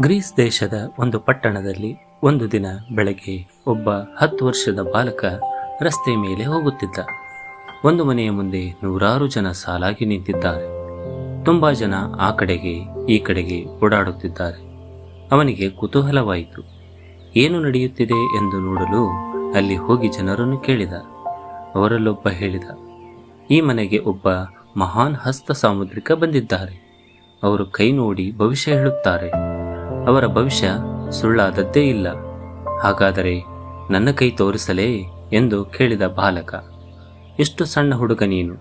Greece ದೇಶದ ಒಂದು ಪಟ್ಟಣದಲ್ಲಿ ಒಂದು ದಿನ ಬೆಳಗ್ಗೆ ಒಬ್ಬ ಹತ್ತು ವರ್ಷದ ಬಾಲಕ ರಸ್ತೆ ಮೇಲೆ ಹೋಗುತ್ತಿದ್ದ. ಒಂದು ಮನೆಯ ಮುಂದೆ ನೂರಾರು ಜನ ಸಾಲಾಗಿ ನಿಂತಿದ್ದಾರೆ. ತುಂಬಾ ಜನ ಆ ಕಡೆಗೆ, ಈ ಕಡೆಗೆ ಓಡಾಡುತ್ತಿದ್ದಾರೆ. ಅವನಿಗೆ ಕುತೂಹಲವಾಯಿತು. ಏನು ನಡೆಯುತ್ತಿದೆ ಎಂದು ನೋಡಲು ಅಲ್ಲಿ ಹೋಗಿ ಜನರನ್ನು ಕೇಳಿದ. ಅವರಲ್ಲೊಬ್ಬ ಹೇಳಿದ, ಈ ಮನೆಗೆ ಒಬ್ಬ ಮಹಾನ್ ಹಸ್ತ ಸಾಮುದ್ರಿಕ ಬಂದಿದ್ದಾರೆ. ಅವರು ಕೈ ನೋಡಿ ಭವಿಷ್ಯ ಹೇಳುತ್ತಾರೆ. ಅವರ ಭವಿಷ್ಯ ಸುಳ್ಳಾದದ್ದೇ ಇಲ್ಲ. ಹಾಗಾದರೆ ನನ್ನ ಕೈ ತೋರಿಸಲೇ ಎಂದು ಕೇಳಿದ ಬಾಲಕ ಎಷ್ಟು ಸಣ್ಣ ಹುಡುಗ ನೀನು,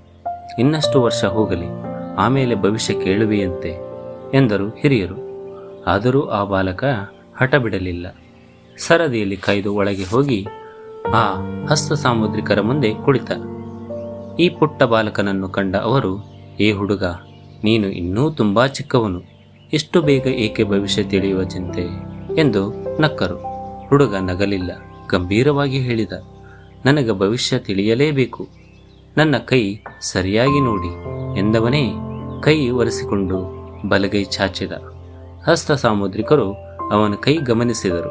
ಇನ್ನಷ್ಟು ವರ್ಷ ಹೋಗಲಿ, ಆಮೇಲೆ ಭವಿಷ್ಯ ಕೇಳುವೆಯಂತೆ ಎಂದರು ಹಿರಿಯರು. ಆದರೂ ಆ ಬಾಲಕ ಹಠ ಬಿಡಲಿಲ್ಲ ಸರದಿಯಲ್ಲಿ ಕಾಯ್ದು ಒಳಗೆ ಹೋಗಿ ಆ ಹಸ್ತ ಸಾಮುದ್ರಿಕರ ಮುಂದೆ ಕುಳಿತ. ಈ ಪುಟ್ಟ ಬಾಲಕನನ್ನು ಕಂಡ ಅವರು, ಏ ಹುಡುಗ, ನೀನು ಇನ್ನೂ ತುಂಬಾ ಚಿಕ್ಕವನು. ಇಷ್ಟು ಬೇಗ ಏಕೆ ಭವಿಷ್ಯ ತಿಳಿಯುವ ಚಿಂತೆ ಎಂದು ನಕ್ಕರು. ಹುಡುಗ ನಗಲಿಲ್ಲ, ಗಂಭೀರವಾಗಿ ಹೇಳಿದ, ನನಗೆ ಭವಿಷ್ಯ ತಿಳಿಯಲೇಬೇಕು. ನನ್ನ ಕೈ ಸರಿಯಾಗಿ ನೋಡಿ ಎಂದವನೇ ಕೈ ಒರೆಸಿಕೊಂಡು ಬಲಗೈ ಚಾಚಿದ. ಹಸ್ತ ಸಾಮುದ್ರಿಕರು ಅವನ ಕೈ ಗಮನಿಸಿದರು.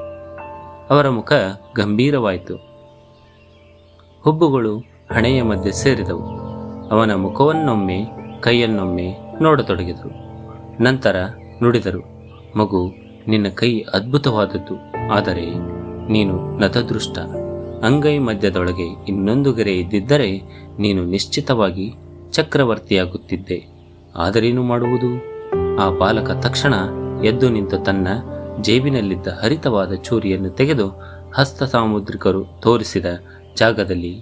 ಅವರ ಮುಖ ಗಂಭೀರವಾಯಿತು. ಹುಬ್ಬುಗಳು ಹಣೆಯ ಮಧ್ಯೆ ಸೇರಿದವು. ಅವನ ಮುಖವನ್ನೊಮ್ಮೆ, ಕೈಯನ್ನೊಮ್ಮೆ ನೋಡತೊಡಗಿದರು. ನಂತರ ನುಡಿದರು. ಮಗು, ನಿನ್ನ ಕೈ ಅದ್ಭುತವಾದದ್ದು, ಆದರೆ ನೀನು ನತದೃಷ್ಟ. ಅಂಗೈ ಮಧ್ಯದೊಳಗೆ ಇನ್ನೊಂದು ಗೆರೆ ಇದ್ದಿದ್ದರೆ ನೀನು ನಿಶ್ಚಿತವಾಗಿ ಚಕ್ರವರ್ತಿಯಾಗುತ್ತಿದ್ದೆ. ಆದರೇನು ಮಾಡುವುದು? ಆ ಬಾಲಕ ತಕ್ಷಣ ಎದ್ದು ನಿಂತು ತನ್ನ ಜೇಬಿನಲ್ಲಿದ್ದ ಹರಿತವಾದ ಚೂರಿಯನ್ನು ತೆಗೆದು ಹಸ್ತ ಸಾಮುದ್ರಿಕರು ತೋರಿಸಿದ ಜಾಗದಲ್ಲಿ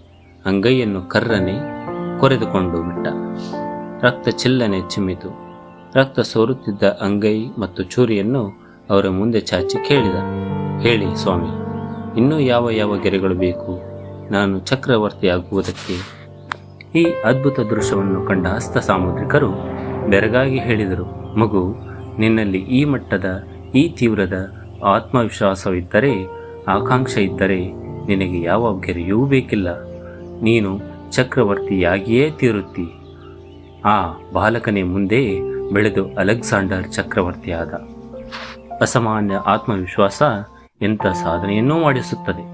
ಅಂಗೈಯನ್ನು ಕರ್ರನೆ ಕೊರೆದುಕೊಂಡು ಬಿಟ್ಟ. ರಕ್ತ ಚಿಲ್ಲನೆ ಚಿಮ್ಮಿತು. ರಕ್ತ ಸೋರುತ್ತಿದ್ದ ಅಂಗೈ ಮತ್ತು ಚೂರಿಯನ್ನು ಅವರ ಮುಂದೆ ಚಾಚಿ ಕೇಳಿದ. ಹೇಳಿ ಸ್ವಾಮಿ, ಇನ್ನೂ ಯಾವ ಯಾವ ಗೆರೆಗಳು ಬೇಕು? ನಾನು ಚಕ್ರವರ್ತಿಯಾಗುವುದಕ್ಕೆ ಈ ಅದ್ಭುತ ದೃಶ್ಯವನ್ನು ಕಂಡ ಹಸ್ತ ಸಾಮುದ್ರಿಕರು ಬೆರಗಾಗಿ ಹೇಳಿದರು, ಮಗು, ನಿನ್ನಲ್ಲಿ ಈ ಮಟ್ಟದ, ಈ ತೀವ್ರದ ಆತ್ಮವಿಶ್ವಾಸವಿದ್ದರೆ, ಆಕಾಂಕ್ಷೆ ಇದ್ದರೆ ನಿನಗೆ ಯಾವ ಗೆರೆಯೂ ಬೇಕಿಲ್ಲ. ನೀನು ಚಕ್ರವರ್ತಿಯಾಗಿಯೇ ತೀರುತ್ತಿ. ಆ ಬಾಲಕನೇ ಮುಂದೆ ಬೆಳೆದು ಅಲೆಕ್ಸಾಂಡರ್ ಚಕ್ರವರ್ತಿಯಾದ ಅಸಾಮಾನ್ಯ ಆತ್ಮವಿಶ್ವಾಸ ಎಂಥ ಸಾಧನೆಯನ್ನೂ ಮಾಡಿಸುತ್ತದೆ.